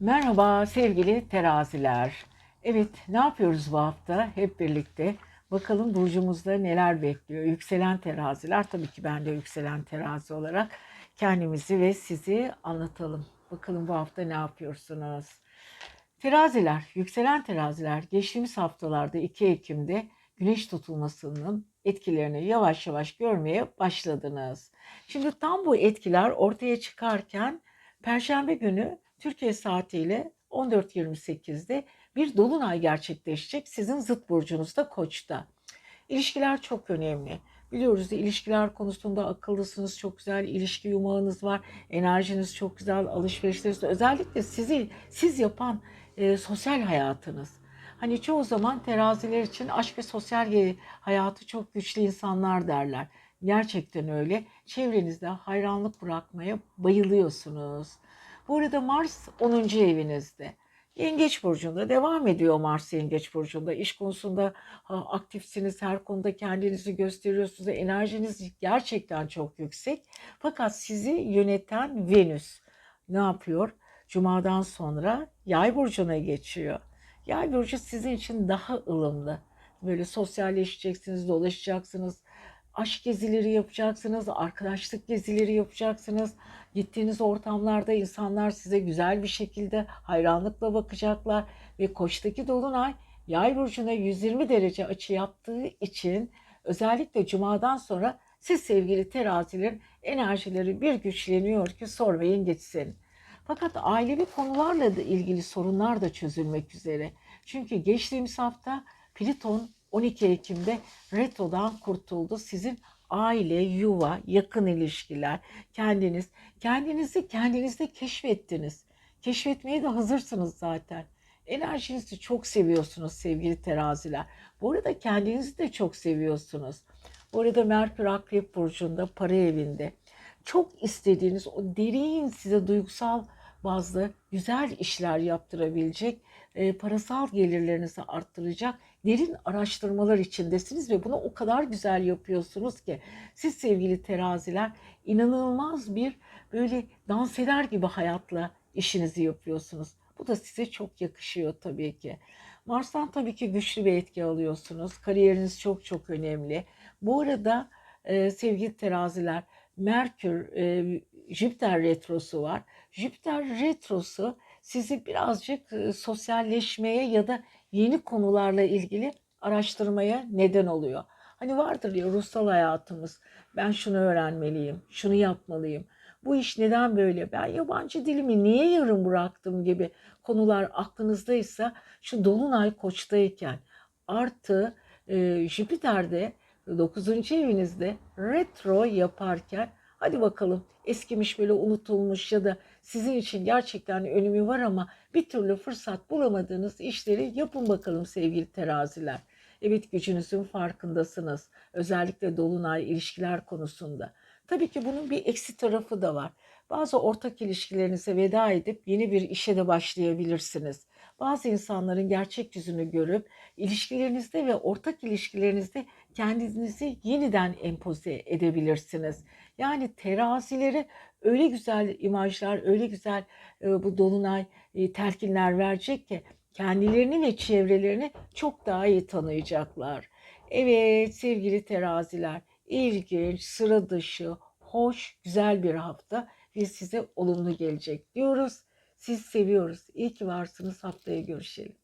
Merhaba sevgili teraziler. Evet ne yapıyoruz bu hafta hep birlikte? Bakalım burcumuzda neler bekliyor? Yükselen teraziler tabii ki ben de yükselen terazi olarak kendimizi ve sizi anlatalım. Bakalım bu hafta ne yapıyorsunuz? Teraziler, yükselen teraziler geçtiğimiz haftalarda 2 Ekim'de güneş tutulmasının etkilerini yavaş yavaş görmeye başladınız. Şimdi tam bu etkiler ortaya çıkarken Perşembe günü Türkiye saatiyle 14.28'de bir dolunay gerçekleşecek sizin zıt burcunuzda Koç'ta. İlişkiler çok önemli. Biliyoruz da ilişkiler konusunda akıllısınız, çok güzel ilişki yumağınız var, enerjiniz çok güzel, alışverişleriniz özellikle sizi siz yapan e, sosyal hayatınız. Hani çoğu zaman teraziler için aşk ve sosyal hayatı çok güçlü insanlar derler. Gerçekten öyle. Çevrenizde hayranlık bırakmaya bayılıyorsunuz. Bu arada Mars 10. evinizde. Yengeç burcunda devam ediyor Mars Yengeç burcunda. İş konusunda ha, aktifsiniz, her konuda kendinizi gösteriyorsunuz. Enerjiniz gerçekten çok yüksek. Fakat sizi yöneten Venüs ne yapıyor? Cuma'dan sonra Yay burcuna geçiyor. Yay burcu sizin için daha ılımlı. Böyle sosyalleşeceksiniz, dolaşacaksınız, aşk gezileri yapacaksınız, arkadaşlık gezileri yapacaksınız. Gittiğiniz ortamlarda insanlar size güzel bir şekilde hayranlıkla bakacaklar ve Koç'taki dolunay Yay burcuna 120 derece açı yaptığı için özellikle cumadan sonra siz sevgili terazilerin enerjileri bir güçleniyor ki sormayın geçsin. Fakat ailevi konularla da ilgili sorunlar da çözülmek üzere. Çünkü geçtiğimiz hafta Plüton 12 Ekim'de retrodan kurtuldu. Sizin aile, yuva, yakın ilişkiler, kendiniz, kendinizi kendinizde keşfettiniz. Keşfetmeye de hazırsınız zaten. Enerjinizi çok seviyorsunuz sevgili teraziler. Bu arada kendinizi de çok seviyorsunuz. Bu arada Merkür Akrep Burcu'nda, para evinde. Çok istediğiniz o derin size duygusal bazı güzel işler yaptırabilecek, e, parasal gelirlerinizi arttıracak derin araştırmalar içindesiniz ve bunu o kadar güzel yapıyorsunuz ki siz sevgili teraziler inanılmaz bir böyle dans eder gibi hayatla işinizi yapıyorsunuz. Bu da size çok yakışıyor tabii ki. Mars'tan tabii ki güçlü bir etki alıyorsunuz. Kariyeriniz çok çok önemli. Bu arada e, sevgili teraziler Merkür, e, Jüpiter retrosu var. Jüpiter retrosu sizi birazcık sosyalleşmeye ya da yeni konularla ilgili araştırmaya neden oluyor. Hani vardır ya ruhsal hayatımız. Ben şunu öğrenmeliyim, şunu yapmalıyım. Bu iş neden böyle? Ben yabancı dilimi niye yarım bıraktım gibi konular aklınızdaysa şu dolunay koçtayken artı e, Jüpiter'de 9. evinizde retro yaparken hadi bakalım eskimiş böyle unutulmuş ya da sizin için gerçekten önemi var ama bir türlü fırsat bulamadığınız işleri yapın bakalım sevgili teraziler. Evet gücünüzün farkındasınız. Özellikle dolunay ilişkiler konusunda. Tabii ki bunun bir eksi tarafı da var. Bazı ortak ilişkilerinize veda edip yeni bir işe de başlayabilirsiniz. Bazı insanların gerçek yüzünü görüp ilişkilerinizde ve ortak ilişkilerinizde kendinizi yeniden empoze edebilirsiniz. Yani terazileri öyle güzel imajlar, öyle güzel e, bu dolunay e, telkinler verecek ki kendilerini ve çevrelerini çok daha iyi tanıyacaklar. Evet sevgili teraziler, ilginç, sıra dışı, hoş, güzel bir hafta ve size olumlu gelecek diyoruz. Siz seviyoruz. İyi ki varsınız. Haftaya görüşelim.